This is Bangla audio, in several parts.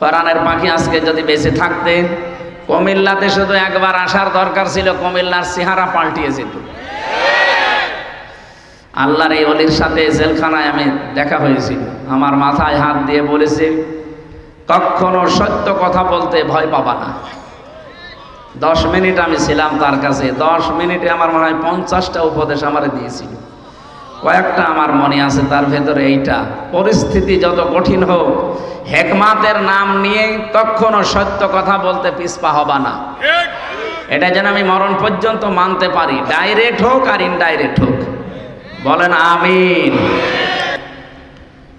কোরআনের পাখি আজকে যদি বেঁচে থাকতে, কুমিল্লাতে শুধু একবার আসার দরকার ছিল, কুমিল্লার চেহারা পাল্টিয়ে যেত। আল্লাহর এই অলির সাথে জেলখানায় আমি দেখা হয়েছিল। আমার মাথায় হাত দিয়ে বলেছে, কখনো সত্য কথা বলতে ভয় পাবা না। দশ মিনিট আমি ছিলাম তার কাছে। দশ মিনিটে আমার মনে হয় পঞ্চাশটা উপদেশ আমার দিয়েছিল। কয়েকটা আমার মনে আছে, তার ভেতরে এইটা। পরিস্থিতি যত কঠিন হোক, হেকমাতের নাম নিয়ে তখনও সত্য কথা বলতে পিসপা হবা না। এটা যেন আমি মরণ পর্যন্ত মানতে পারি, ডাইরেক্ট হোক আর ইনডাইরেক্ট হোক। বলেন আমিন।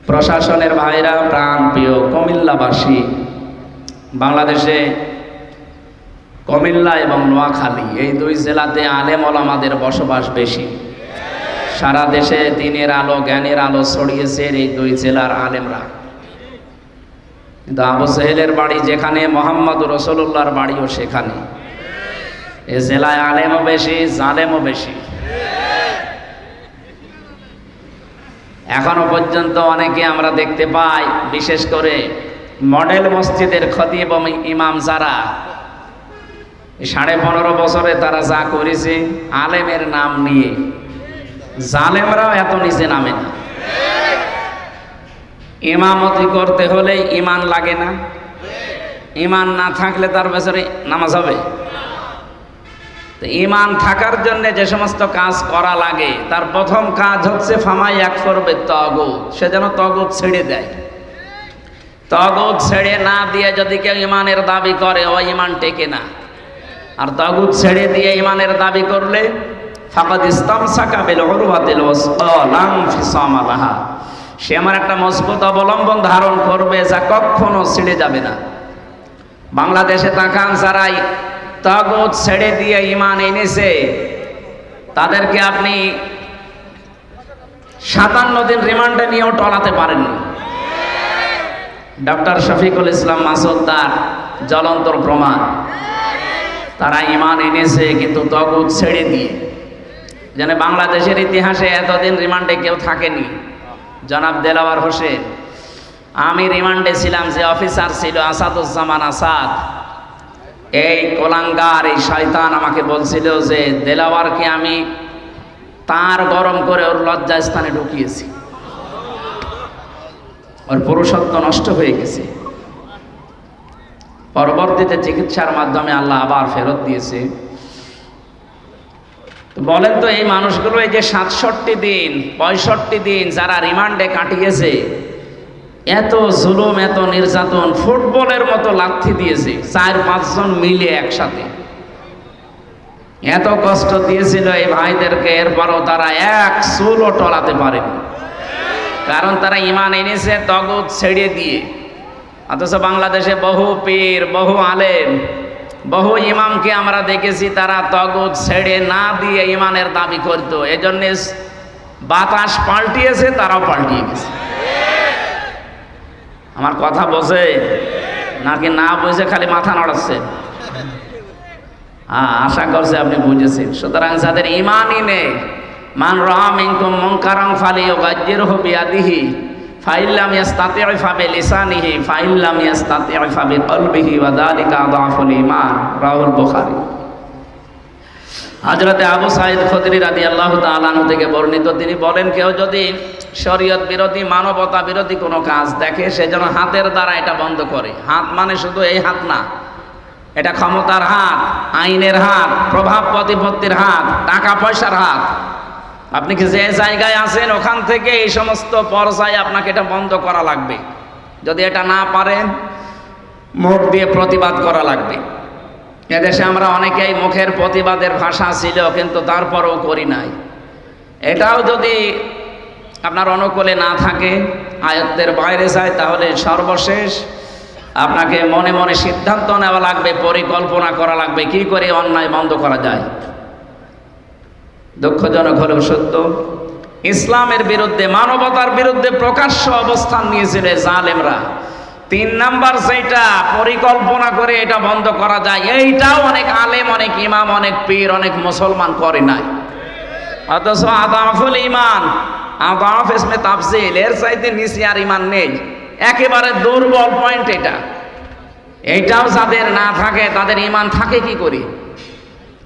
প্রশাসনের ভাইরা, প্রাণ প্রিয় কুমিল্লাবাসী, বাংলাদেশে কুমিল্লা এবং নোয়াখালী, এই দুই জেলাতে আলেম ওলামাদের বসবাস বেশি। সারা দেশে দিনের আলো, জ্ঞানের আলো ছড়িয়েছে এই দুই জেলার আলেমরা। কিন্তু আবু সাহেলের বাড়ি যেখানে, মোহাম্মদ রসুল্লাহর বাড়িও সেখানে। এ জেলায় আলেমও বেশি, জালেমও বেশি। এখনও পর্যন্ত অনেকে আমরা দেখতে পাই, বিশেষ করে মডেল মসজিদের ক্ষতি এবং ইমাম যারা সাড়ে পনেরো বছরে তারা যা করেছে, আলেমের নাম নিয়ে। জালেমরাও এত নিচে নামে না। ইমামতি করতে হলে ইমান লাগে না। ইমান না থাকলে তার ভেতরে নামাজ হবে। তো ইমান থাকার জন্য যে সমস্ত কাজ করা লাগে, তার প্রথম কাজ হচ্ছে ফামাই এক করবে তগুত সে যেন তগুত ছেড়ে দেয়। তগুত ছেড়ে না দিয়ে যদি কেউ ইমানের দাবি করে, ও ইমান টেকে না। আর তগুত ছেড়ে দিয়ে ইমানের দাবি করলে ফাকাদ ইসলাম সাকাবিল উরওয়াতিল ওয়াসলাম ফিসামালাহা সে আমার একটা মজবুত অবলম্বন ধারণ করবে যা কখনো ছিঁড়ে যাবে না। বাংলাদেশে তাকান যারাই তগুত ছেড়ে দিয়ে ইমান এনেছে, তাদেরকে আপনি সাতান্ন দিন রিমান্ডে নিয়েও টলাতে পারেননি। ডক্টর শফিকুল ইসলাম মাসুদ তার জ্বলন্তর প্রমাণ। তারা ইমান এনেছে কিন্তু তগুত ছেড়ে দিয়ে। যেন বাংলাদেশের ইতিহাসে এতদিন রিমান্ডে কেউ থাকেনি। জনাব দেলাওয়ার হোসেন, আমি রিমান্ডে ছিলাম যে অফিসার ছিল আসাদুজ্জামান আসাদ। এই কোলাঙ্গার, এই শয়তান আমাকে বলছিল যে, দেলাওয়ারকে আমি তার গরম করে ওর লজ্জা স্থানে ঢুকিয়েছি। ওর পুরুষত্ব নষ্ট হয়ে গেছে। পরবর্তীতে চিকিৎসার মাধ্যমে আল্লাহ আবার ফেরত দিয়েছে। বলেন তো এই মানুষগুলো এই যে সাতষট্টি দিন, পঁয়ষট্টি দিন যারা রিমান্ডে কাটিয়েছে, এত জুলুম, এত নির্যাতন, ফুটবলের মতো লাথি দিয়েছে, চার, পাঁচজন মিলে একসাথে। এত কষ্ট দিয়েছিল এই ভাইদেরকে, এরপরও তারা এক চুলও টলাতে পারেনি। কারণ তারা ইমান এনেছে তগদ ছেড়ে দিয়ে। অথচ বাংলাদেশে বহু পীর, বহু আলেম বহু ইমামকে আমরা দেখেছি, তারা তগদ ছেড়ে না দিয়ে ইমানের দাবি করত। এজন্য বাতাস পাল্টিয়েছে, তারাও পাল্টিয়ে গেছে। আমার কথা বোঝে? নাকি না বুঝে খালি মাথা নড়াচ্ছে? হ্যাঁ আশা করছে আপনি বুঝেছেন। সুতরাং যাদের ইমানই নেই, মান রাম ইনকুম মঙ্কারং ফালি ও গাজ্যের হবি আদিহি ফাইল্লাম ইয়াস্তাতি ফাবে লিসানিহি ফাইল্লাম ইয়াস্তাতি ফাবে কলবিহি ওয়া যালিকা আদাফুল ঈমান। রাহুল বুখারী। হযরতে আবু সাঈদ খুদরি রাদিয়াল্লাহু তাআলা আনহু থেকে বর্ণিত, তিনি বলেন, কেউ যদি শরীয়ত বিরোধী, মানবতা বিরোধী কোনো কাজ দেখে, সে যেন হাতের দ্বারা এটা বন্ধ করে। হাত মানে শুধু এই হাত না, এটা ক্ষমতার হাত, আইনের হাত প্রভাব প্রতিপত্তির হাত টাকা পয়সার হাত। আপনি কি যে জায়গায় আছেন, ওখান থেকে এই সমস্ত পর্যায়ে আপনাকে এটা বন্ধ করা লাগবে। যদি এটা না পারেন, মুখ দিয়ে প্রতিবাদ করা লাগবে। এদেশে আমরা অনেকেই মুখের প্রতিবাদের ভাষা ছিল, কিন্তু তারপরেও করি নাই। এটাও যদি আপনার অনুকূলে না থাকে, আয়ত্তের বাইরে যায়, তাহলে সর্বশেষ আপনাকে মনে মনে সিদ্ধান্ত নেওয়া লাগবে, পরিকল্পনা করা লাগবে, কি করে অন্যায় বন্ধ করা যায়। দুঃখজনক হলেও সত্য, ইসলামের বিরুদ্ধে, মানবতার বিরুদ্ধে প্রকাশ্য অবস্থান নিয়েছিল জালেমরা। তিন নাম্বার যেটা পরিকল্পনা করে এটা বন্ধ করা যায়, এইটাও অনেক আলেম, অনেক ইমাম, অনেক পীর, অনেক মুসলমান করে নাই। অথচ আদাফুল ইমান, আদাফ ইসমে তাফজিল এর চাইতে নিচে আর ইমান নেই। একেবারে দুর্বল পয়েন্ট এটা। এইটাও যাদের না থাকে, তাদের ইমান থাকে কি করি?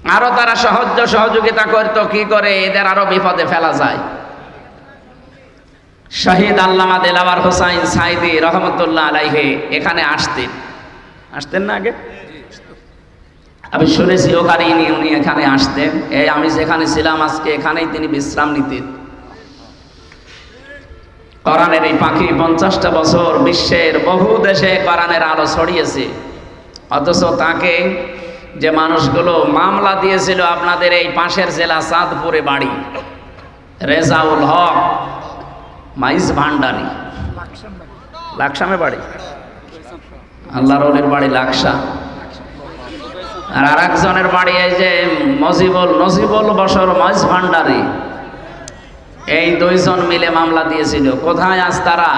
আরও তারা সহজ সহযোগিতা করতো, কি করে? এদের আরও বিপদে ফেলা যায়। শহীদ আল্লামা দেলাওয়ার হোসাইন সাইদি রহমতুল্লাহ আলাইহে এখানে আসতেন। আসতেন না আগে? আমি শুনেছি ওখানে ইনি, উনি এখানে আসতেন। এই আমি যেখানে ছিলাম আজকে, এখানেই তিনি বিশ্রাম নিতেন। কোরআনের এই পাখি পঞ্চাশটা বছর বিশ্বের বহু দেশে কোরআনের আলো ছড়িয়েছে। অথচ তাকে যে মানুষগুলো মামলা দিয়েছিল আপনাদের এই পাশের জেলা চাঁদপুরে বাড়ি। রেজাউল হক, মাইজ ভান্ডারি। লাকসামে বাড়ি? আল্লাহ অলির বাড়ি লাকসা। আর আর একজনের বাড়ি এই যে মজিবুল, নজিবুল বসর মাইজ ভান্ডারি। এই দুইজন মিলে মামলা দিয়েছিল। কোথায় আজ তারা?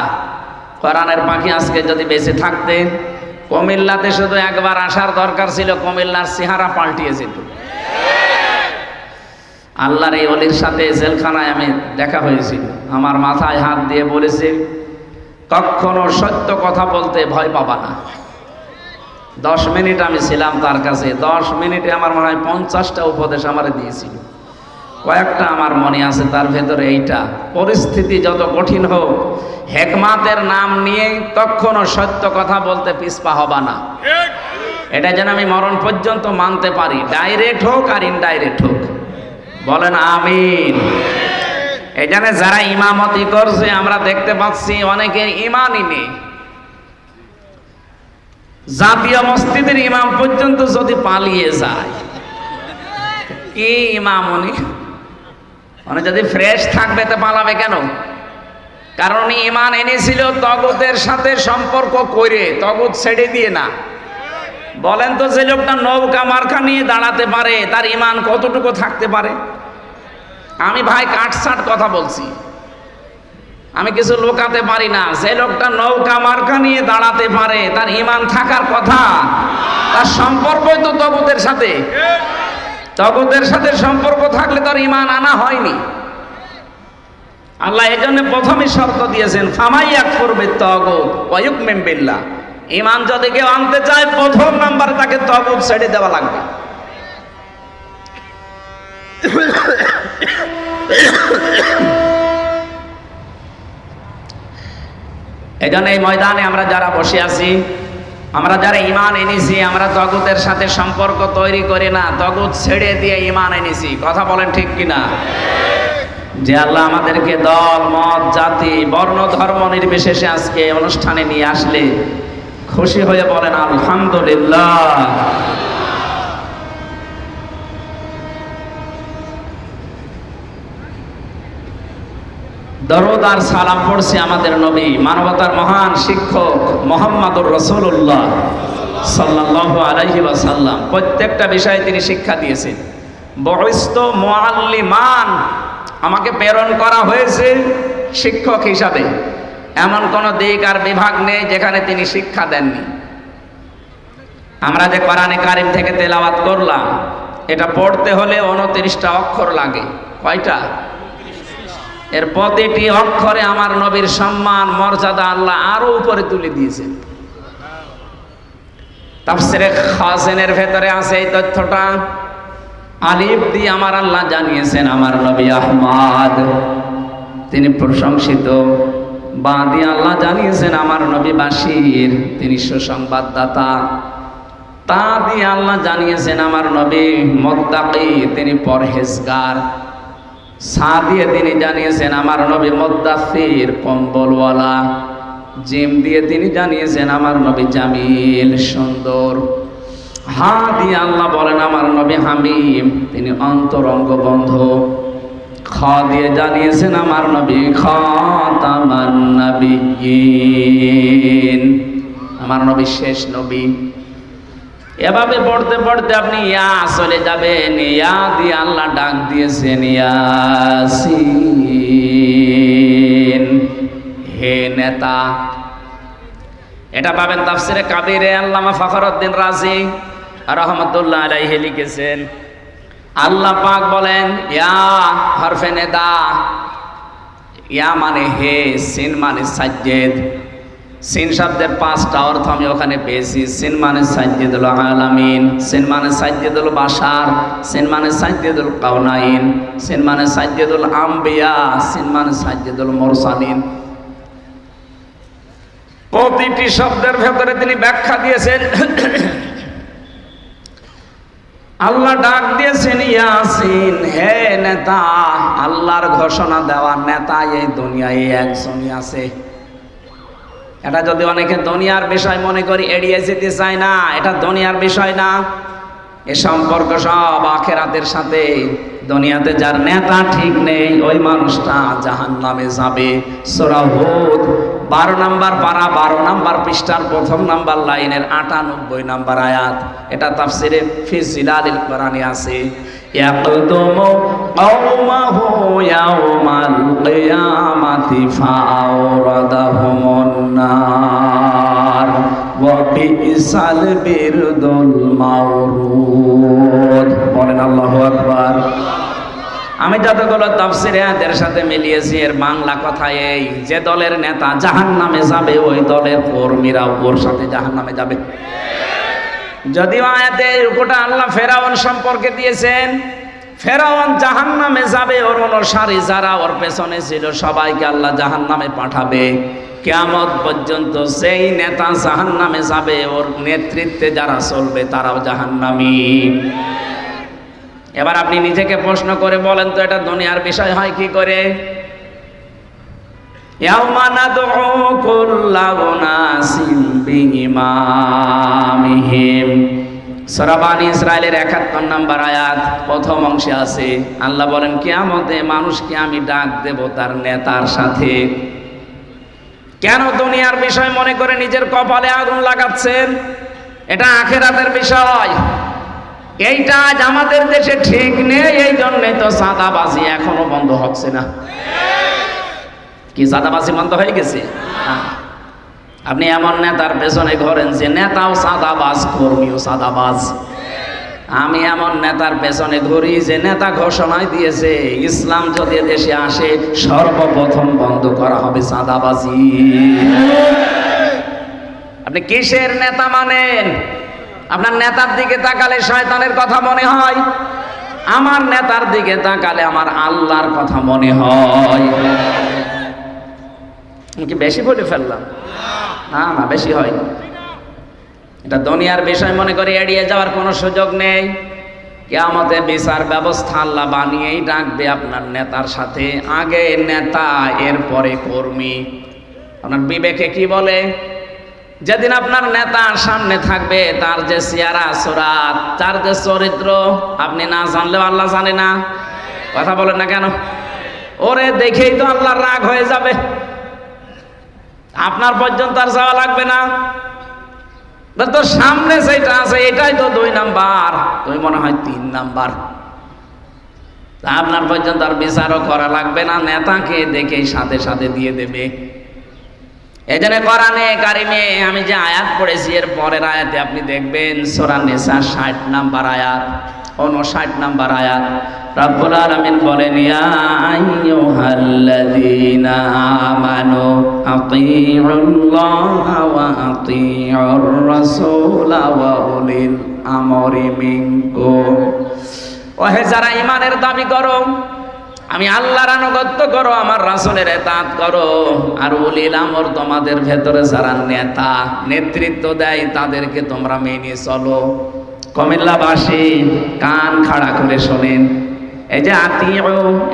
কোরআনের পাখি আজকে যদি বেঁচে থাকতেন কুমিল্লাতে শুধু একবার আসার দরকার ছিল, কুমিল্লার চেহারা পাল্টিয়েছিল আল্লাহর এই অলির সাথে জেলখানায় আমি দেখা হয়েছিল আমার মাথায় হাত দিয়ে বলেছে, কখনো সত্য কথা বলতে ভয় পাবা না। দশ মিনিট আমি ছিলাম তার কাছে। দশ মিনিটে আমার মনে হয় পঞ্চাশটা উপদেশ আমার দিয়েছিল। কয়েকটা আমার মনে আছে, তার ভেতরে এইটা। পরিস্থিতি যত কঠিন হোক, হেকমাতের নাম নিয়ে তখনও সত্য কথা বলতে পিসপা হবা না। এটা যেন আমি মরণ পর্যন্ত মানতে পারি, ডাইরেক্ট হোক আর ইনডাইরেক্ট হোক। বলেন আমিন। এখানে যারা ইমামতি করছে, আমরা দেখতে পাচ্ছি অনেকের ইমানই নেই। জাতীয় মসজিদের ইমাম পর্যন্ত যদি পালিয়ে যায়, কি ইমাম উনি? মানে যদি ফ্রেশ থাকবে তো পালাবে কেন? কারণ ইমান এনেছিল তগতের সাথে সম্পর্ক করে তগত ছেড়ে দিয়ে না। বলেন তো যে লোকটা নৌকা মার্কা নিয়ে দাঁড়াতে পারে, তার ইমান কতটুকু থাকতে পারে? আমি ভাই কাটসাট কথা বলছি। আমি কিছু লোকাতে পারি না। যে লোকটা নৌকা মার্কা নিয়ে দাঁড়াতে পারে, তার ইমান থাকার কথা, তার সম্পর্কই তো তবুদের সাথে। তবুদের সাথে সম্পর্ক থাকলে তার ইমান আনা হয়নি। আল্লাহ এই জন্য প্রথমে শর্ত দিয়েছেন ফামাইয়াক করবে তগত অয়ুক মেম্বিল্লা ইমান যদি কেউ আনতে চায়, প্রথম নাম্বারে তাকে তগত ছেড়ে দেওয়া লাগবে। এই জন্য এই ময়দানে আমরা যারা বসে আছি আমরা যারা ইমান এনেছি, আমরা জগতের সাথে সম্পর্ক তৈরি করি না। জগত ছেড়ে দিয়ে ইমান এনেছি। কথা বলেন ঠিক কিনা? যে আল্লাহ আমাদেরকে দল, মত, জাতি, বর্ণ, ধর্ম নির্বিশেষে আজকে অনুষ্ঠানে নিয়ে আসলে খুশি হয়ে বলেন, আলহামদুলিল্লাহ। দরদ আর সালাম পড়ছে আমাদের নবী, মানবতার মহান শিক্ষক মোহাম্মদুর রসুল্লাহ সাল্লাহ আলাইহি ওয়াসাল্লাম। প্রত্যেকটা বিষয়ে তিনি শিক্ষা দিয়েছেন। বয়স্ত মোয়াল্লিমান আমাকে প্রেরণ করা হয়েছে শিক্ষক হিসাবে। এমন কোনো দিক আর বিভাগ নেই যেখানে তিনি শিক্ষা দেননি। আমরা যে কোরআনে কারিম থেকে তেলাওয়াত করলাম, এটা পড়তে হলে উনত্রিশটা অক্ষর লাগে। কয়টা? এর প্রতিটি অক্ষরে আমার নবীর সম্মান, মর্যাদা আল্লাহ আরও উপরে তুলে দিয়েছেন। তাফসিরে খাসেনের ভেতরে আছে এই তথ্যটা। আলিফ দিয়ে আমার আল্লাহ জানিয়েছেন, আমার নবী আহমাদ। তিনি প্রশংসিত। বা দিয়ে আল্লাহ জানিয়েছেন, আমার নবী বাসির তিনি সুসংবাদদাতা। তা দিয়ে আল্লাহ জানিয়েছেন, আমার নবী মদ্দাকি তিনি পরহেজগার। সা দিয়ে তিনি জানিয়েছেন, আমার নবী মদ্দাফির কম্বলওয়ালা। জিম দিয়ে তিনি জানিয়েছেন, আমার নবী জামিল সুন্দর। হা দিয়ে আল্লাহ বলেন, আমার নবী হামিম। তিনি অন্তরঙ্গ বন্ধ। খ দিয়ে জানিয়েছেন, আমার নবী খাতামান নবীন আমার নবী শেষ নবী। এভাবে পড়তে পড়তে আপনি, ইয়া চলে যাবেন, ইয়া দিয়ে আল্লাহ ডাক দিয়েছেন, ইয়াসিন। হে নেতা, এটা পাবেন তাফসিরে কাবিরে আল্লামা ফখরউদ্দিন রাজি রহমতুল্লাহ আলাইহি লিখেছেন। আল্লাহ পাক বলেন, ইয়া হরফে নেদা, ইয়া মানে হে, সিন মানে সাজ্জেদ। সিন শব্দের পাঁচটা অর্থ আমি ওখানে পেয়েছি। সিন মানে সাজ্জিদুল আলামিন, সিন মানে সাজ্জিদুল বাসার সিন মানে সাজ্জিদুল কাউনাইন সিন মানে সাজ্জিদুল আম্বিয়া, সিন মানে সাজ্জিদুল মোরসালিন। প্রতিটি শব্দের ভেতরে তিনি ব্যাখ্যা দিয়েছেন। আল্লাহ ডাক দিয়েছেন, ইয়াসিন, হে নেতা, আল্লাহর ঘোষণা দেওয়ার নেতা এই দুনিয়ায় একজনই আছে। এটা যদি অনেকে দুনিয়ার বিষয় মনে করি এড়িয়ে যেতে চায় না, এটা দুনিয়ার বিষয় না। এ সম্পর্ক সব আখেরাতের সাথে। দুনিয়াতে যার নেতা ঠিক নেই, ওই মানুষটা জাহান নামে যাবে সোরাহুদ বারো নাম্বার পারা, বারো নাম্বার পৃষ্ঠার প্রথম নাম্বার লাইনের আটানব্বই নাম্বার আয়াত। এটা তাফসিরে কোরআনে আছে। يقدم قومه يوم القيامة فأوردهم النار وبئس البرد المورود বলেন আল্লাহু আকবার আমি যতগুলো তাফসিরে আয়াতের সাথে মিলিয়েছি এর বাংলা কথা এই যে দলের নেতা জাহান নামে যাবে ওই দলের কর্মীরা ওর সাথে জাহান নামে যাবে যদিও আয়াতে রূপটা আল্লাহ ফেরাউন সম্পর্কে দিয়েছেন, ফেরাউন জাহান নামে যাবে, ওর অনুসারী যারা ওর পেছনে ছিল সবাইকে আল্লাহ জাহান নামে পাঠাবে। কেয়ামত পর্যন্ত সেই নেতা জাহান নামে যাবে, ওর নেতৃত্বে যারা চলবে তারাও জাহান্নামী। এবার আপনি নিজেকে প্রশ্ন করে বলেন তো, এটা দুনিয়ার বিষয় হয় কি করে? ইয়াউমা নাদউ কুল্লা উনাসিন বিইমামিহিম সূরা ইসরায়েলের 71 নম্বর আয়াত, প্রথম অংশে আছে, আল্লাহ বলেন, কিয়ামতে মানুষকে আমি ডাক দেব তার নেতার সাথে। কেন দুনিয়ার বিষয় মনে করে নিজের কপালে আগুন লাগাচ্ছেন? এটা আখেরাতের বিষয়। এইটা আজ আমাদের দেশে ঠিক নেই এই জন্যে তো সাদাবাজি এখনও বন্ধ হচ্ছে না। কি সাদাবাজি বন্ধ হয়ে গেছে? হ্যাঁ। আপনি এমন নেতার পেছনে ঘরেন যে নেতাও সাদাবাজ, কর্মীও সাদাবাজ। আমি এমন নেতার পেছনে ঘুরি যে নেতা ঘোষণায় দিয়েছে, ইসলাম যদি দেশে আসে, সর্বপ্রথম বন্ধ করা হবে সাদাবাজি। আপনি কিসের নেতা মানেন? আপনার নেতার দিকে তাকালে শয়তানের কথা মনে হয়। আমার নেতার দিকে তাকালে আমার আল্লাহর কথা মনে হয়। কি বেশি বলে ফেললাম? না না, বেশি হয় এটা দুনিয়ার বিষয়, মনে করে এড়িয়ে যাওয়ার কোনো সুযোগ নেই। কেয়ামতে বিচার ব্যবস্থা আল্লাহ বানিয়েই ডাকবে আপনার নেতার সাথে। আগে নেতা, এরপরে কর্মী। আপনার বিবেকে কি বলে? যেদিন আপনার নেতার সামনে থাকবে, তার যে চেয়ারা সোরাত, তার যে চরিত্র, আপনি না জানলেও আল্লাহ জানে না। কথা বলেন না কেন? ওরে, দেখেই তো আল্লাহর রাগ হয়ে যাবে। আপনার পর্যন্ত আর যাওয়া লাগবে না। তোর সামনে যেটা আছে, এটাই তো দুই নাম্বার। তুমি মনে হয় তিন নাম্বার। আপনার পর্যন্ত আর বিচারও করা লাগবে না, নেতাকে দেখে সাথে সাথে দিয়ে দেবে। এই জন্য কোরআনে কারিমে আমি যে আয়াত পড়েছি, এর পরের আয়াতে আপনি দেখবেন সোরান নেশা ষাট নাম্বার আয়াত। উনষাট নাম্বার আয়াত। রব্বুল আলামিন বলেন, ইয়া আইয়ুহাল্লাযীনা আমানু আতিউল্লাহ ওয়া আতিউর রাসূল ওয়া উলিল আমরি মিনকুম। ওহে, যারা ইমানের দাবি করো, আমি আল্লাহর আনুগত্য করো, আমার রাসূলের এতাত করো, আর উলিল আমর তোমাদের ভেতরে যারা নেতা নেতৃত্ব দেয়, তাদেরকে তোমরা মেনে চলো। কমিল্লাবাসী কান খাড়া করে শোনেন। এই যে আত্মীয়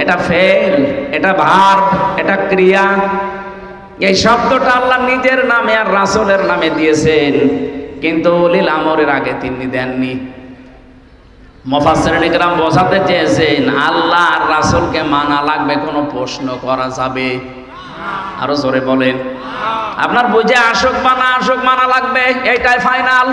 এটা ফেল, এটা ভার এটা ক্রিয়া। এই শব্দটা আল্লাহ নিজের নামে আর রাসূলের নামে দিয়েছেন, কিন্তু উলিল আমরের আগে তিনি দেননি। মফাসসিরিন ইকরাম বোঝাতে চেয়েছেন, আল্লাহ আর রাসূলকে মানা লাগবে, কোনো প্রশ্ন করা যাবে? আরও জোরে বলেন। আপনার বুঝে আসুক মানা আসুক মানা লাগবে, এইটাই ফাইনাল।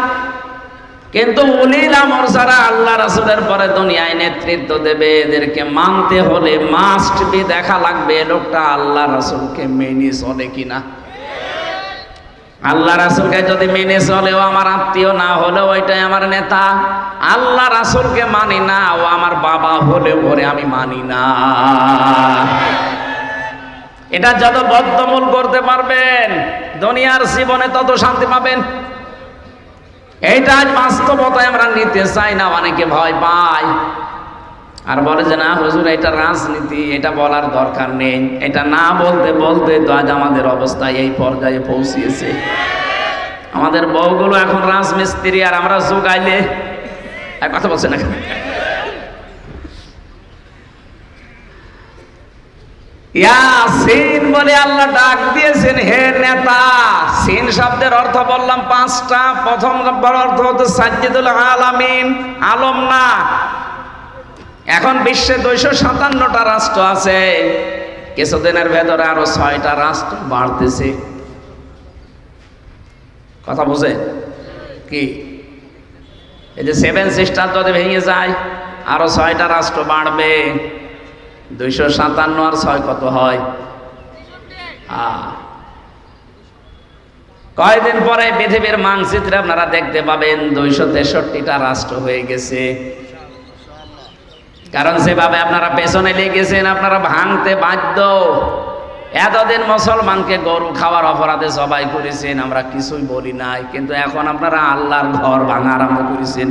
কিন্তু উলিল আমর যারা আল্লাহ রাসুলের পরে দুনিয়ায় নেতৃত্ব দেবে, এদেরকে মানতে হলে মাস্ট বি দেখা লাগবে লোকটা আল্লাহ রাসুলকে মেনে চলে কিনা। আল্লাহ রাসুলকে যদি মেনে চলেও আমার আত্মীয় না হলেও ওইটাই আমার নেতা। আল্লাহ রাসুলকে মানি না, ও আমার বাবা হলে ওরে আমি মানি না। এটা যত বদ্ধমূল করতে পারবেন, দুনিয়ার জীবনে তত শান্তি পাবেন। এইটা আজ বাস্তবতায় আমরা নিতে চাই না, অনেকে ভয় পায়। আর বলে যে, না হুজুর, এটা রাজনীতি, এটা বলার দরকার নেই। এটা না বলতে বলতে তো আজ আমাদের অবস্থা এই পর্যায়ে পৌঁছিয়েছে। আমাদের বউগুলো এখন রাজমিস্ত্রি, আর আমরা যোগাইলে কথা বলছে না সিন বলে আল্লাহ ডাক দিয়েছেন, হে নেতা, সিন শব্দের অর্থ বললাম পাঁচটা। প্রথম অর্থ হচ্ছে সাজ্জিদুল আলামিন, আলম না। এখন বিশ্বে দুইশো সাতান্নটা রাষ্ট্র আছে। কিছুদিনের ভেতরে আরও ছয়টা রাষ্ট্র বাড়তেছে। কথা বুঝে? কি? এই যে সেভেন সিস্টার যদি ভেঙে যায়, আরও ছয়টা রাষ্ট্র বাড়বে। দুইশো সাতান্ন আর ছয় কত হয়। কয়দিন পরে পৃথিবীর মানচিত্রে আপনারা দেখতে পাবেন দুইশো তেষট্টিটা রাষ্ট্র হয়ে গেছে। কারণ সেভাবে আপনারা পেছনে লেগেছেন, আপনারা ভাঙতে বাধ্য। এতদিন মুসলমানকে গরু খাওয়ার অপরাধে সবাই করেছেন, আমরা কিছুই বলি নাই। কিন্তু এখন আপনারা আল্লাহর ঘর ভাঙা আরম্ভ করেছেন।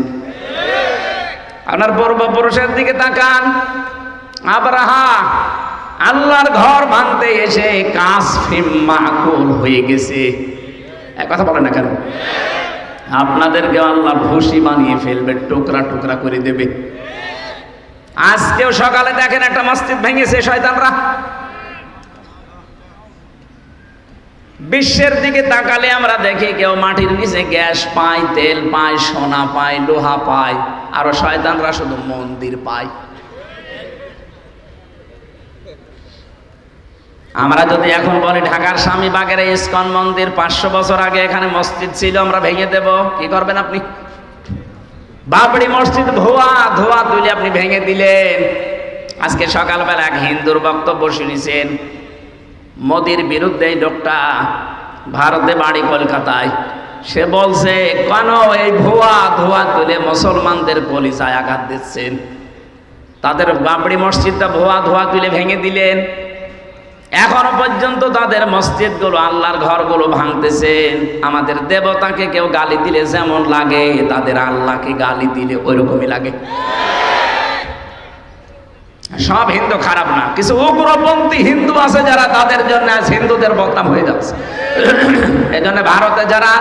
আপনার পূর্বপুরুষের দিকে তাকান। আবরাহা, আল্লাহর ঘর ভাঙতে এসে কাজ মাকুল হয়ে গেছে। এক কথা বলে না কেন? আপনাদেরকে আল্লাহ ভুসি বানিয়ে ফেলবে, টুকরা টুকরা করে দেবে। আজকেও সকালে দেখেন একটা মসজিদ ভেঙেছে শয়তানরা। বিশ্বের দিকে তাকালে আমরা দেখি কেউ মাটির নিচে গ্যাস পায়, তেল পায়, সোনা পায়, লোহা পায়, আরও শয়তানরা শুধু মন্দির পায়। আমরা যদি এখন বলি ঢাকার স্বামী বাগের ইস্কন মন্দির পাঁচশো বছর আগে এখানে মসজিদ ছিল, আমরা ভেঙে দেব। কি করবেন আপনি? বাবরি মসজিদ, ধোয়া ধোয়া তুলে আপনি ভেঙে দিলেন। আজকে সকালবেলা এক হিন্দুর বক্তব্য শুনেছেন। মোদির বিরুদ্ধে এই লোকটা ভারতে বাড়ি কলকাতায়। সে বলছে, কেন এই ভুয়া ধোয়া তুলে মুসলমানদের কলিজায় আঘাত দিচ্ছেন? তাদের বাবরি মসজিদটা ভুয়া ধোয়া তুলে ভেঙে দিলেন। এখনও পর্যন্ত তাদের মসজিদগুলো, আল্লাহর ঘরগুলো ভাঙতেছে। আমাদের দেবতাকে কেউ গালি দিলে যেমন লাগে, তাদের আল্লাহকে গালি দিলে ওইরকমই লাগে। সব হিন্দু খারাপ না। কিছু উগ্রপন্থী হিন্দু আছে যারা তাদের জন্য হিন্দুদের বদনাম হয়ে যাচ্ছে। এই জন্য ভারতে যারা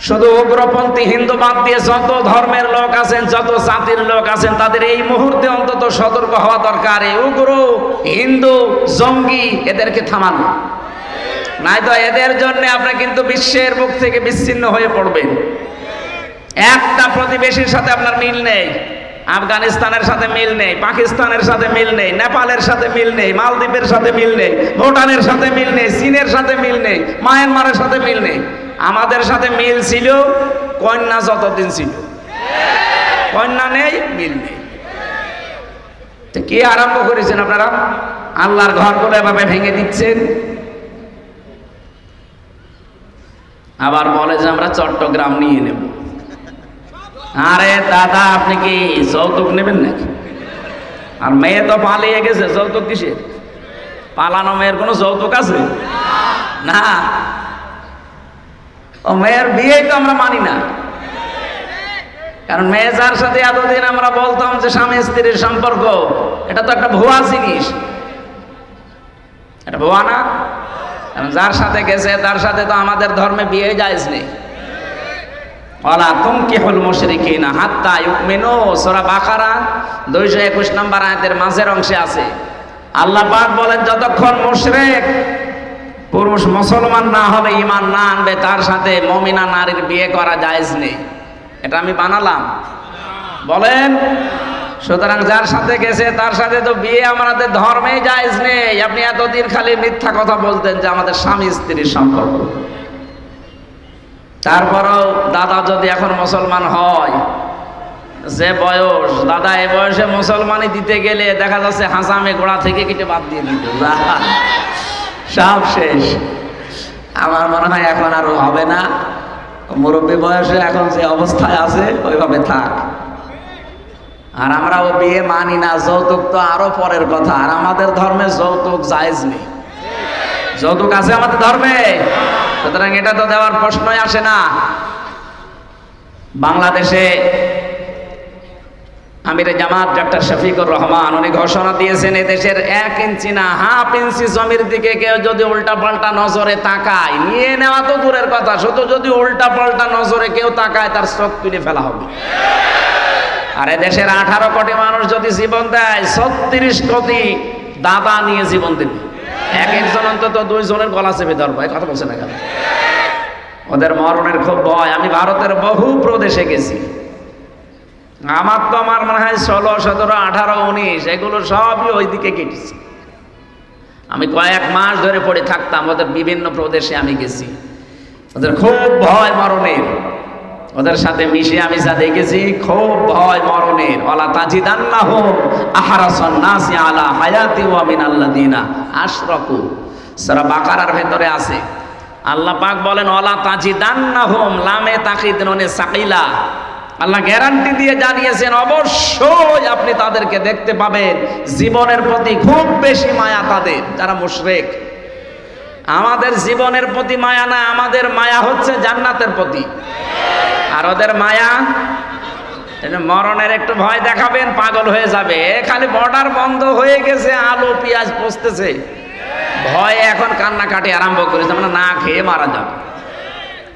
শুধু উগ্রপন্থী হিন্দু বাদ দিয়ে যত ধর্মের লোক আছেন, যত জাতির লোক আছেন, তাদের এই মুহূর্তে অন্তত সতর্ক হওয়া দরকার। এই উগ্র, হিন্দু, জঙ্গি, এদেরকে থামানো। নাই তো এদের জন্য আপনি কিন্তু বিশ্বের মুখ থেকে বিচ্ছিন্ন হয়ে পড়বেন। একটা প্রতিবেশীর সাথে আপনার মিল নেই, আফগানিস্তানের সাথে মিল নেই, পাকিস্তানের সাথে মিল নেই, নেপালের সাথে মিল নেই, মালদ্বীপের সাথে মিল নেই, ভুটানের সাথে মিল নেই, চীনের সাথে মিল নেই, মায়ানমারের সাথে মিল নেই। আমাদের সাথে মিল ছিল, কন্যা যতদিন ছিল। কন্যা নেই, মিল নেই। তো কি আরম্ভ করেছেন আপনারা? আল্লাহর ঘরগুলো এভাবে ভেঙে দিচ্ছেন? আবার বলে যে আমরা চট্টগ্রাম নিয়ে নেব। আরে দাদা, আপনি কি যৌতুক নেবেন নাকি? আর মেয়ে তো পালিয়ে গেছে, যৌতুক কিসের? পালানো মেয়ের কোনো যৌতুক আছে? না। ও মেয়ের বিয়েই তো আমরা মানি না। কারণ মেয়ে যার সাথে এতদিন আমরা বলতাম যে স্বামী স্ত্রীর সম্পর্ক, এটা তো একটা ভুয়া জিনিস। এটা ভুয়া না? কারণ যার সাথে গেছে, তার সাথে তো আমাদের ধর্মে বিয়ে যায়জ নেই ওলা তুমকি হল মুশরিকিনা হাত্তা ইউমিনু। সূরা বাকারা 221 নম্বর আয়াতের মাঝের অংশে আছে। আল্লাহ পাক বলেন, যতক্ষণ মুশরিক পুরুষ মুসলমান না হবে ইমান না আনবে, তার সাথে মমিনা নারীর বিয়ে করা জায়েজ নেই। এটা আমি বানালাম। বলেন, সুতরাং যার সাথে গেছে, তার সাথে তো বিয়ে আমাদের ধর্মেই জায়েজ নেই। আপনি এতদিন খালি মিথ্যা কথা বলতেন যে আমাদের স্বামী স্ত্রীর সম্পর্ক। তারপরও দাদা যদি এখন মুসলমান হয়, যে বয়স, দাদা এ বয়সে মুসলমানই দিতে গেলে দেখা যাচ্ছে হাসামে গোড়া থেকে কেটে বাদ দিয়ে দিত সব শেষ। আমার মনে হয় এখন আর হবে না। মুরব্বী বয়সে এখন যে অবস্থায় আছে, ওইভাবে থাক। আর আমরা ও বিয়ে মানি না, যৌতুক তো আরও পরের কথা। আর আমাদের ধর্মে যৌতুক জায়েজ নেই। যৌতুক আছে আমাদের ধর্মে। সুতরাং এটা তো দেওয়ার প্রশ্নই আসে না। বাংলাদেশে আমির জামাত ডক্টর শফিকুর রহমান, উনি ঘোষণা দিয়েছেন দেশের এক ইঞ্চি না, হাফ ইঞ্চি জমির দিকে কেউ যদি উল্টা পাল্টা নজরে তাকায়, নিয়ে নেওয়া তো দূরের কথা, শুধু যদি উল্টা পাল্টা নজরে কেউ তাকায়, তার চোখ তুলে ফেলা হবে। আর দেশের আঠারো কোটি মানুষ যদি জীবন দেয়, ছত্রিশ কোটি দাদা নিয়ে জীবন দেবে। এক একজন অন্তত দুইজনের গলা চেপে ধরবো কথা বলছে না কেন? ওদের মরণের খুব ভয়। আমি ভারতের বহু প্রদেশে গেছি। আমার তো আমার মনে হয় ষোলো, সতেরো, আঠারো, উনিশ, এগুলো সবই ওই দিকে কেটেছে। আমি কয়েক মাস ধরে পড়ে থাকতাম, ওদের বিভিন্ন প্রদেশে আমি গেছি। ওদের খুব ভয় মরণের। ওদের সাথে মিশে আমি যা দেখেছি, খুব ভয় মরণের। ওলা তাজিদান্না হোম আহারাসন নাসি আলা হায়াতি ওয়া মিন আল্লাদিনা আশরাকু। সারা বাকারার ভেতরে আছে। আল্লাহ পাক বলেন ওলা হোম লামে তাকিদ ননে সাকিলা। আল্লাহ গ্যারান্টি দিয়ে জানিয়েছেন, অবশ্যই আপনি তাদেরকে দেখতে পাবেন। জীবনের প্রতি খুব বেশি মায়া তাদের, যারা মুশরেক। আমাদের জীবনের প্রতি মায়া না, আমাদের মায়া হচ্ছে জান্নাতের প্রতি। আর ওদের মায়া মরণের একটু ভয় দেখাবেন, পাগল হয়ে যাবে। খালি বর্ডার বন্ধ হয়ে গেছে, আলু, পেঁয়াজ পচতেছে। ভয়ে এখন কান্নাকাটি আরম্ভ করেছে, আমরা না খেয়ে মারা যাবে।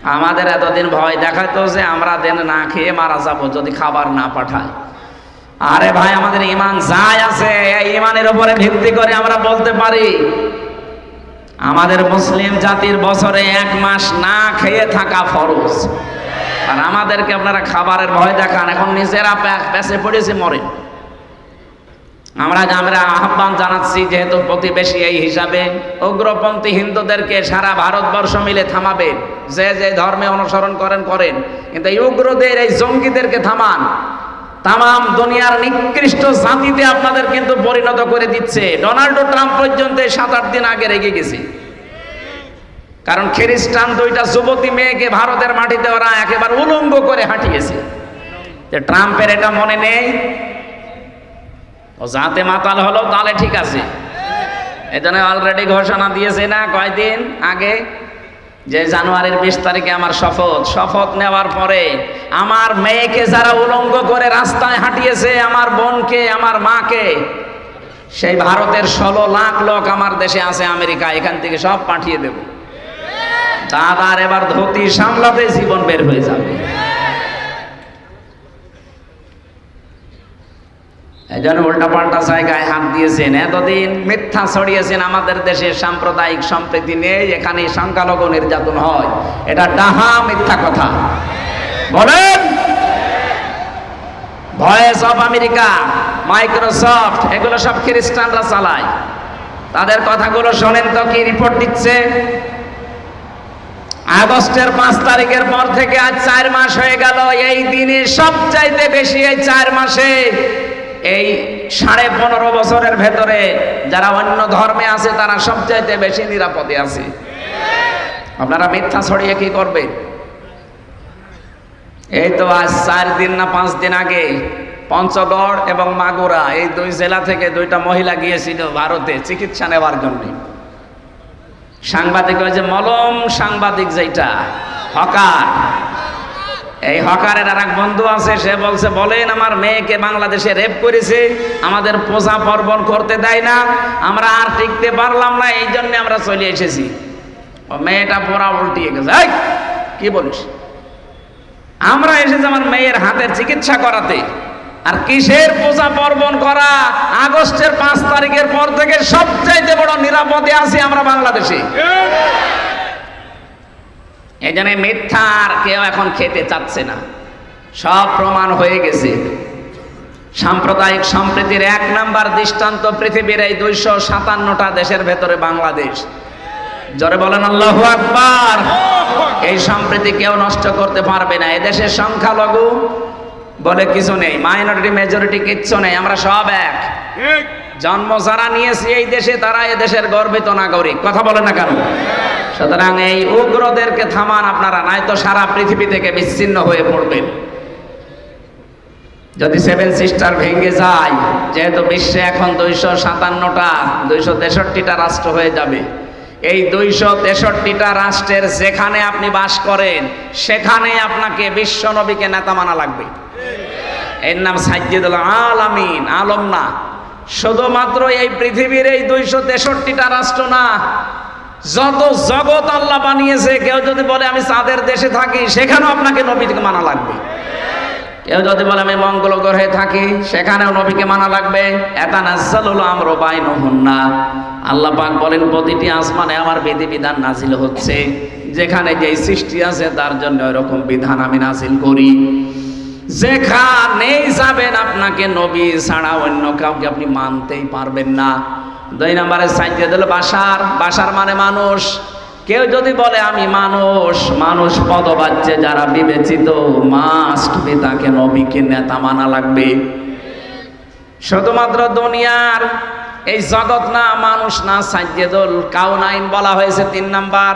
আমাদের এতদিন ভয় দেখাতো যে আমরা দেন না খেয়ে মারা যাব যদি খাবার না পাঠায়। আরে ভাই, আমাদের ইমান যাই আছে, এই ইমানের উপরে ভিত্তি করে আমরা বলতে পারি। আমাদের মুসলিম জাতির বছরে এক মাস না খেয়ে থাকা ফরজ। আর আমাদেরকে আপনারা খাবারের ভয় দেখান, এখন নিজেরা পেছে পড়েছে মরে। আমরা আমরা আহ্বান জানাচ্ছি যেহেতু প্রতিবেশী এই হিসাবে, উগ্রপন্থী হিন্দুদেরকে সারা ভারতবর্ষ মিলে থামাবেন যে যে ধর্মে অনুসরণ করেন করেন। কিন্তু এই উগ্রদের, এই জঙ্গিদেরকে থামান। তাম দুনিয়ার নিকৃষ্ট জাতিতে আপনাদের কিন্তু পরিণত করে দিচ্ছে। ডোনাল্ড ট্রাম্প পর্যন্ত সাত আট দিন আগে রেগে গেছে। কারণ খ্রিস্টান দুইটা যুবতী মেয়েকে ভারতের মাটিতে ওরা একেবারে উলঙ্গ করে হাঁটিয়েছে। ট্রাম্পের এটা মনে নেই ও যাতে মাতাল হলো, তাহলে ঠিক আছে। এই জন্য অলরেডি ঘোষণা দিয়েছে না, কয়দিন আগে? যে জানুয়ারির বিশ তারিখে আমার শপথ। শপথ নেওয়ার পরে আমার মেয়েকে যারা উলঙ্গ করে রাস্তায় হাঁটিয়েছে, আমার বোনকে, আমার মাকে, সেই ভারতের ষোলো লাখ লোক আমার দেশে আছে, আমেরিকা, এখান থেকে সব পাঠিয়ে দেব। দাদার এবার ধুতি সামলাতে জীবন বের হয়ে যাবে। এই জন্য উল্টাপাল্টা জায়গায় হাত দিয়েছেন। এতদিন মিথ্যা ছড়িয়েছেন আমাদের দেশে সাম্প্রদায়িক সম্প্রীতি নেই এখানে সংখ্যালঘু নির্যাতন হয়। এটা ডাহা মিথ্যা কথা। বলেন! ভয়েস অফ আমেরিকা মাইক্রোসফট এগুলো সব খ্রিস্টানরা চালায়। তাদের কথাগুলো শোনেন তো কি রিপোর্ট দিচ্ছে? আগস্টের পাঁচ তারিখের পর থেকে আজ চার মাস হয়ে গেল। এই দিনে সবচাইতে বেশি এই চার মাসে এই সাড়ে পনেরো বছরের ভেতরে যারা অন্য ধর্মে আছে, তারা সবচাইতে বেশি নিরাপদে আছে। আপনারা মিথ্যা ছড়িয়ে কি করবে? এই তো আজ চার দিন না পাঁচ দিন আগে পঞ্চগড় এবং মাগুরা, এই দুই জেলা থেকে দুইটা মহিলা গিয়েছিল ভারতে চিকিৎসা নেওয়ার জন্য। সাংবাদিক যে মলম সাংবাদিক যেটা হকার। এই হকারের আর এক বন্ধু আছে, সে বলছে, বলেন আমার মেয়েকে বাংলাদেশে রেপ করেছে, আমাদের পূজা পার্বণ করতে দেয় না, আমরা আর টিকতে পারলাম না, এই জন্য আমরা চলে এসেছি। ও মেয়েটা পোড়া উল্টিয়ে গেছে। কি বলিস? আমরা এসেছি আমার মেয়ের হাতের চিকিৎসা করাতে। আর কিসের পূজা পার্বণ করা? আগস্টের পাঁচ তারিখের পর থেকে সবচাইতে বড় নিরাপদে আছি আমরা বাংলাদেশে। এই জন্য মিথ্যা আর কেউ এখন খেতে চাচ্ছে না। সব প্রমাণ হয়ে গেছে। সাম্প্রদায়িক সম্প্রীতির এক নাম্বার দৃষ্টান্ত পৃথিবীর এই দুইশো সাতান্নটা দেশের ভেতরে বাংলাদেশ। জোরে বলেন, আল্লাহ আকবার! এই সম্প্রীতি কেউ নষ্ট করতে পারবে না। এদেশের সংখ্যালঘু বলে কিছু নেই, মাইনরিটি, মেজরিটি কিচ্ছু নেই, আমরা সব এক। জন্ম যারা নিয়েছে এই দেশে, তারা এ দেশের গর্বিত নাগরিক। কথা বলে না কেন? সুতরাং এই উগ্রদেরকে থামান আপনারা, নাই তো সারা পৃথিবী থেকে বিচ্ছিন্ন হয়ে পড়বেন। যদি সেভেন সিস্টার ভেঙে যায়, যেহেতু বিশ্বে এখন দুইশো সাতান্নটা, দুইশো তেষট্টিটা রাষ্ট্র হয়ে যাবে। এই দুইশো তেষট্টিটা রাষ্ট্রের যেখানে আপনি বাস করেন, সেখানে আপনাকে বিশ্ব নবীকে নেতা মানা লাগবে। এর নাম সাজ্জিদুল আলামিন, আলম না। শুধুমাত্র এই পৃথিবীর এই দুইশো তেষট্টিটা রাষ্ট্র না, যত জগৎ আল্লাহ বানিয়েছে, কেউ যদি বলে আমি চাঁদের দেশে থাকি, সেখানেও আপনাকে নবীকে মানা লাগবে। কেউ যদি বলে আমি মঙ্গল গ্রহে থাকি, সেখানেও নবীকে মানা লাগবে। এটা নাজ্জালুল আমর বাইনহুন না আল্লাহ পাক বলেন, প্রতিটি আসমানে আমার বিধিবিধান নাজিল হচ্ছে। যেখানে যেই সৃষ্টি আছে, তার জন্য ওরকম বিধান আমি নাজিল করি। যেখানেই যাবেন আপনাকে নবী ছাড়া, অন্য কাউকে আপনি মানতেই পারবেন না। দুই নম্বরে সাইজে দিল বাসার বাসার মানে মানুষ। কেউ যদি বলে, আমি মানুষ মানুষ পদবাচ্যে যারা বিবেচিত মাস্ট বি তাকে নবীকে নেতা মানা লাগবে। শুধুমাত্র দুনিয়ার এই জগৎ না, মানুষ না, সাজ্জেদুল কাউনাইন বলা হয়েছে তিন নাম্বার।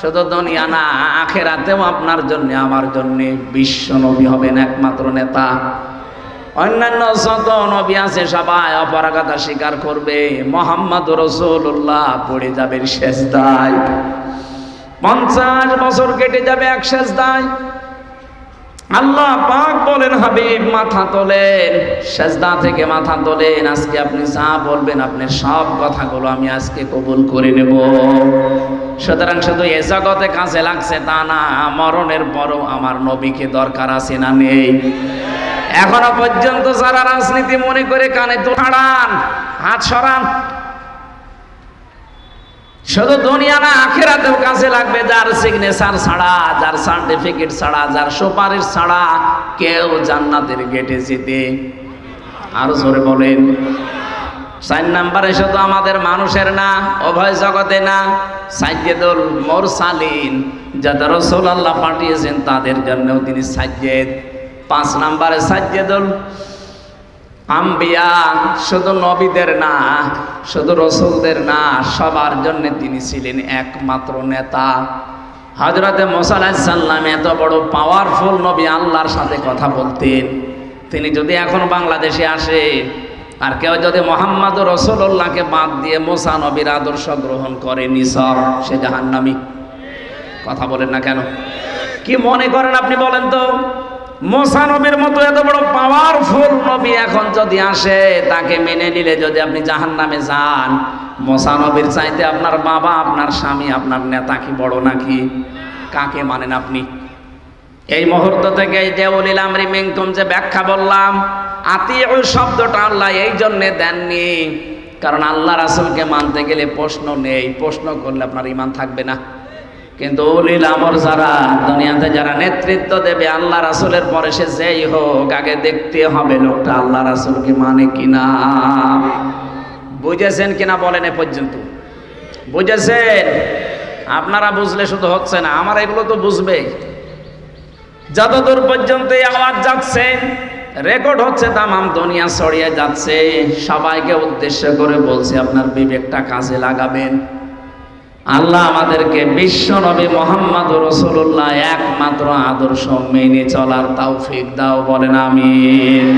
শুধু দুনিয়া না, আখেরাতেও আপনার জন্য, আমার জন্য বিশ্ব নবী হবেন একমাত্র নেতা। অন্যান্য যত নবী আছে, সবাই অপরাগতা স্বীকার করবে। মোহাম্মদ রসুল্লাহ পড়ে যাবে শেষ দায় পঞ্চাশ বছর কেটে যাবে এক শেষ দায় আল্লাহ পাক বলেন, হাবিব, মাথা তোলেন, সেজদা থেকে মাথা তোলেন। আজকে আপনি যা বলবেন আপনার সব কথাগুলো আমি আজকে কবুল করে নেব। সুতরাং শুধু এ জগতে কাজে লাগছে তা না, মরণের পরও আমার নবীকে দরকার আছে না নেই। এখনও পর্যন্ত যারা রাজনীতি মনে করে কানে তো হাত সরান শুধু দুনিয়া না, আখেরাতেও কাজে লাগবে যার সিগনেচার ছাড়া, যার সার্টিফিকেট ছাড়া, যার সুপারিশ ছাড়া কেউ জান্নাতের গেটে যেতে আরও জোরে বলেন। চার নাম্বারে শুধু আমাদের মানুষের না অভয় জগতে না, সাজ্জেদুল মোরসালিন, যাদের রসুল আল্লাহ পাঠিয়েছেন তাদের জন্যও তিনি সাজ্জেদ। পাঁচ নাম্বারে সাজ্জেদুল আম্বিয়া শুধু নবীদের না, শুধু রসুলদের না, সবার জন্য তিনি ছিলেন একমাত্র নেতা। হজরতে মোসাল্লাম এত বড় পাওয়ারফুল নবী আল্লাহর সাথে কথা বলতেন। তিনি যদি এখন বাংলাদেশে আসে, আর কেউ যদি মোহাম্মদ রসুল্লাহকে বাদ দিয়ে মোসা নবীর আদর্শ গ্রহণ করে নিসব সে জাহান্নামি। কথা বলেন না কেন? কি মনে করেন আপনি বলেন তো? মোসা নবীর মতো এত বড় পাওয়ারফুল নবী এখন যদি আসে, তাকে মেনে নিলে যদি আপনি জাহান নামে যান, মোসা নবীর চাইতে আপনার বাবা, আপনার স্বামী, আপনার নেতা কি বড় নাকি? কাকে মানেন আপনি? এই মুহূর্ত থেকে এই যে উলিল আমরি যে ব্যাখ্যা বললাম, আতিউল শব্দটা আল্লাহ এই জন্যে দেননি। কারণ আল্লাহ রাসূলকে মানতে গেলে প্রশ্ন নেই, প্রশ্ন করলে আপনার ইমান থাকবে না। কিন্তু উলিল আমর যারা, দুনিয়াতে যারা নেতৃত্ব দেবে আল্লাহ রাসূলের পরে সে যেই হোক, আগে দেখতে হবে লোকটা আল্লাহ রাসূলকে মানে কিনা। বুঝেছেন কিনা বলেন এ পর্যন্ত? বুঝেছেন? আপনারা বুঝলে শুধু হচ্ছে না, আমার এগুলো তো বুঝবে। যতদূর পর্যন্ত আওয়াজ যাচ্ছে, রেকর্ড হচ্ছে তামাম দুনিয়া ছড়িয়ে যাচ্ছে। সবাইকে উদ্দেশ্য করে বলছে, আপনার বিবেকটা কাজে লাগাবেন। আল্লাহ আমাদেরকে বিশ্ব নবী মোহাম্মদ রসুল্লাহ একমাত্র আদর্শ মেনে চলার তাও দাও বলেন আমিন।